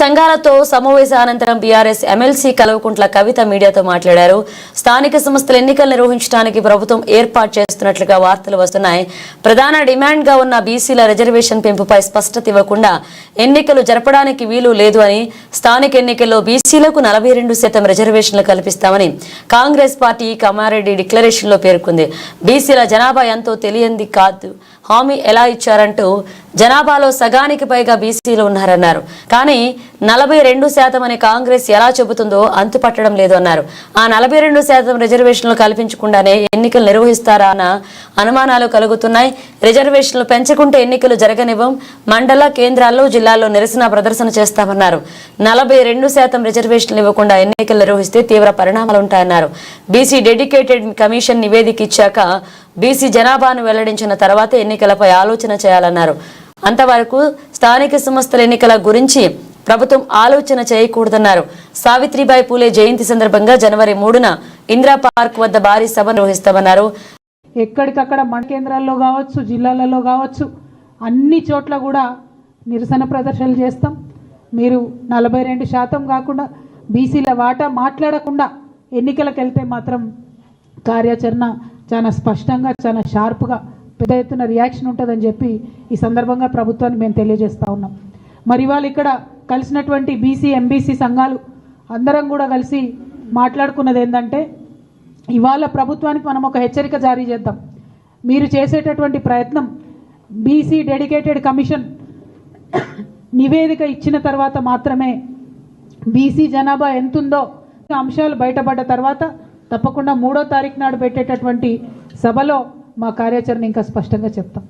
సంఘాలతో సమావేశ అనంతరం బీఆర్ఎస్ ఎమ్మెల్సీ కల్వకుంట్ల కవిత మీడియాతో మాట్లాడారు. స్థానిక సంస్థల ఎన్నికలు నిర్వహించడానికి ప్రభుత్వం ఏర్పాటు చేస్తున్నట్లుగా వార్తలు వస్తున్నాయి. ప్రధాన డిమాండ్గా ఉన్న బీసీల రిజర్వేషన్ పెంపుపై స్పష్టత ఇవ్వకుండా ఎన్నికలు జరపడానికి వీలు లేదు అని స్థానిక ఎన్నికల్లో బీసీలకు నలభై రెండు శాతం రిజర్వేషన్లు కల్పిస్తామని కాంగ్రెస్ పార్టీ కమారెడ్డి డిక్లరేషన్లో పేర్కొంది. బీసీల జనాభా ఎంతో తెలియంది కాదు. హామీ ఎలా ఇచ్చారంటూ జనాభాలో సగానికి పైగా బీసీలు ఉన్నారన్నారు. కానీ నలభై రెండు శాతం అని కాంగ్రెస్ ఎలా చెబుతుందో అంతుపట్టడం లేదు అన్నారు. ఆ నలభై రెండు శాతం రిజర్వేషన్లు కల్పించకుండానే ఎన్నికలు నిర్వహిస్తారా అన్న అనుమానాలు కలుగుతున్నాయి. రిజర్వేషన్లు పెంచకుంటే ఎన్నికలు జరగనివ్వం. మండల కేంద్రాల్లో జిల్లాల్లో నిరసన ప్రదర్శన చేస్తామన్నారు. నలభై రెండు శాతం రిజర్వేషన్లు ఇవ్వకుండా ఎన్నికలు నిర్వహిస్తే తీవ్ర పరిణామాలు ఉంటాయన్నారు. బీసీ డెడికేటెడ్ కమిషన్ నివేదిక ఇచ్చాక బీసీ జనాభాను వెల్లడించిన తర్వాత ఎన్నికలపై ఆలోచన చేయాలన్నారు. అంతవరకు స్థానిక సంస్థల ఎన్నికల గురించి ప్రభుత్వం ఆలోచన చేయకూడదన్నారు. సావిత్రిబాయి పూలే జయంతి సందర్భంగా జనవరి మూడున ఇందిరా పార్క్ వద్ద భారీ సభ నిర్వహిస్తామన్నారు. ఎక్కడికక్కడ మన కేంద్రాల్లో కావచ్చు జిల్లాలలో కావచ్చు అన్ని చోట్ల కూడా నిరసన ప్రదర్శనలు చేస్తాం. మీరు నలభై రెండు శాతం కాకుండా బీసీల వాటా మాట్లాడకుండా ఎన్నికలకు వెళ్తే మాత్రం కార్యాచరణ చాలా స్పష్టంగా చాలా షార్ప్గా పెద్ద ఎత్తున రియాక్షన్ ఉంటుందని చెప్పి ఈ సందర్భంగా ప్రభుత్వానికి మేము తెలియజేస్తూ ఉన్నాం. మరి ఇవాళ ఇక్కడ కలిసినటువంటి బీసీ ఎంబీసీ సంఘాలు అందరం కూడా కలిసి మాట్లాడుకున్నది ఏంటంటే ఇవాళ ప్రభుత్వానికి మనం ఒక హెచ్చరిక జారీ చేద్దాం. మీరు చేసేటటువంటి ప్రయత్నం బీసీ డెడికేటెడ్ కమిషన్ నివేదిక ఇచ్చిన తర్వాత మాత్రమే బీసీ జనాభా ఎంతుందో అంశాలు బయటపడ్డ తర్వాత తప్పకుండా మూడో తారీఖు నాడు పెట్టేటటువంటి సభలో మా కార్యాచరణ ఇంకా స్పష్టంగా చెప్తాం.